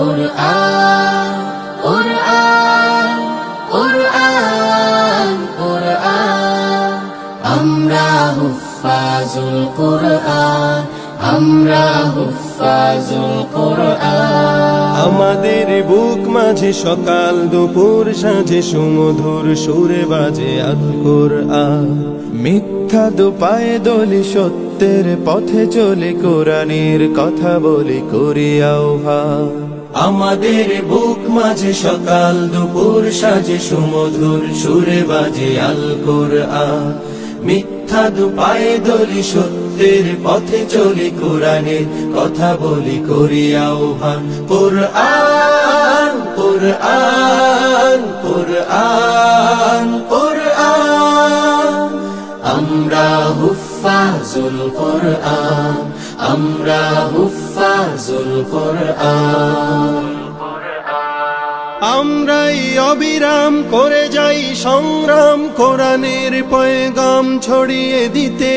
কোরআন কোরআন কোরআন কোরআন আমরা হুফাজুল কোরআন আমরা হুফাজুল কোরআন আমাদের বুক মাঝে সকাল, দুপুর সাঁঝে সুমধুর সুরে বাজে আল আ। মিথ্যা দুপায়ে দলি সত্যের পথে চলে, কোরআনের কথা বলি, করি আহ্বান আমাদের বুক মাঝে সকাল, দুপুর সাজে সুমধুর সুরে বাজে আল কোরআন মিথ্যা দুপায়ে দলি সত্যের পথে চলি কোরআনের কথা বলি করি আহ্বান। কোরআন কোরআন কোরআন কোরআন। আমরা হুফাজুল কোরআন, আমরা হুফাজুল কোরআন। আমরাই অবিরাম করে যাই সংগ্রাম, কোরআনের পয়গাম ছড়িয়ে দিতে।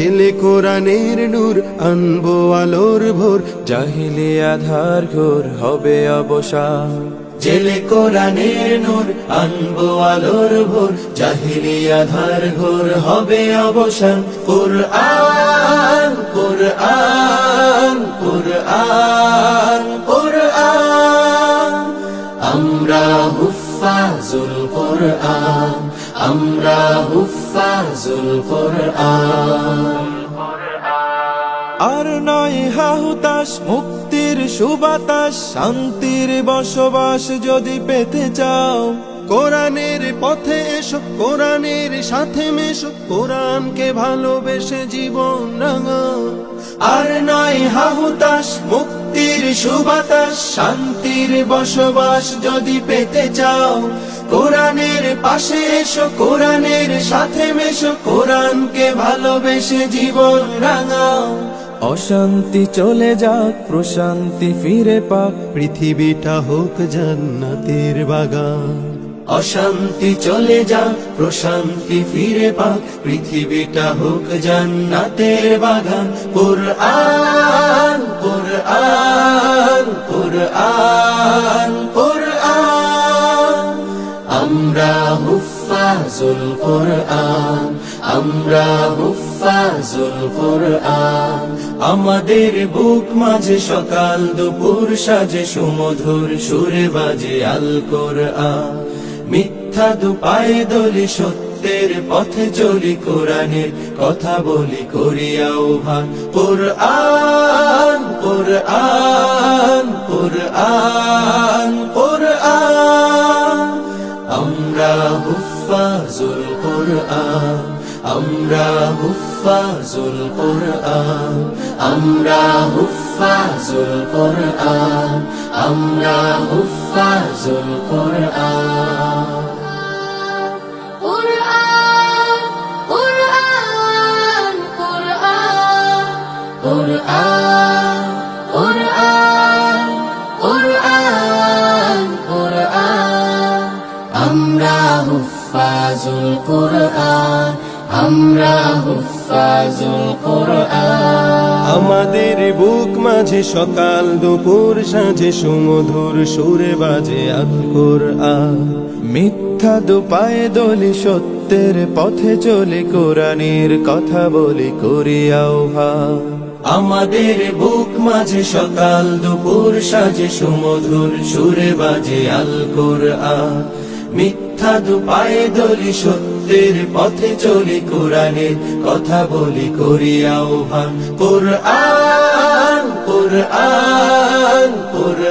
জেলে কোরআনের নূর আনব আলোর ভোর। জাহিলে আধার ঘোর হবে অবসান। জেলে কোরআনের নূর আনব আলোর ভোর। জাহিলি আধার ঘোর হবে অবসান। কোরআন কোরআন কোরআন কোরআন। আমরা হুফাজুল কোরআন আমরা আর নয় হাহুতাস মুক্তির সুবাতাস শান্তির বসবাস যদি পেতে চাও, কোরআনের পথে এসো, কোরআনের সাথে মেশো, কোরআনকে ভালোবেসে জীবন রাঙাও। আর নয় হাহুতাস মুক্তির সুবাতাস, শান্তির বসবাস যদি পেতে চাও, কোরআনের পাশে এসো, কোরআনের সাথে মেশো, কোরআনকে ভালোবেসে জীবন রাঙাও। অশান্তি চলে যাক, প্রশান্তি ফিরে পাক, পৃথিবীটা হোক জান্নাতের বাগান। অশান্তি চলে যাক প্রশান্তি ফিরে পাক পৃথিবীটা হোক জান্নাতের বাগান। কোরআন কোরআন কোরআন কোরআন। আমরা হুফাজুল কোরআন, আমরা হুফাজুল কোরআন। আমাদের বুক মাঝে সকাল দুপুর সাজে, সুমধুর সুরে বাজে আল কোরআন। মিথ্যা দুপায়ে দলি সত্যের পথে চলি কোরআনের কথা বলি করি আহ্বান কোরআন কোরআন কোরআন কোরআন। আমরা হুফাজুল কোরআন, আমরা হুফাজুল কোরআন, আমরা হুফাজুল কোরআন, আমরা হুফাজুল কোরআন। আমরা আমরা আমাদের বুক মাঝে সকাল, দুপুর সাঁঝে, সুমধুর সুরে বাজে আল কোরআন। মিথ্যা দুপায়ে দলি, সত্যের পথে চলে, কোরআনের কথা বলি করিয়াও আহ্বান। আমাদের বুক মাঝে সকাল, দুপুর সাজে সুমধুর সুরে বাজে আল কোরআন মিথ্যা দুপায়ে দলি সত্যের পথে চলি কোরআনে কথা বলি করি আহ্বান। কোরআন কোরআন কোরআন।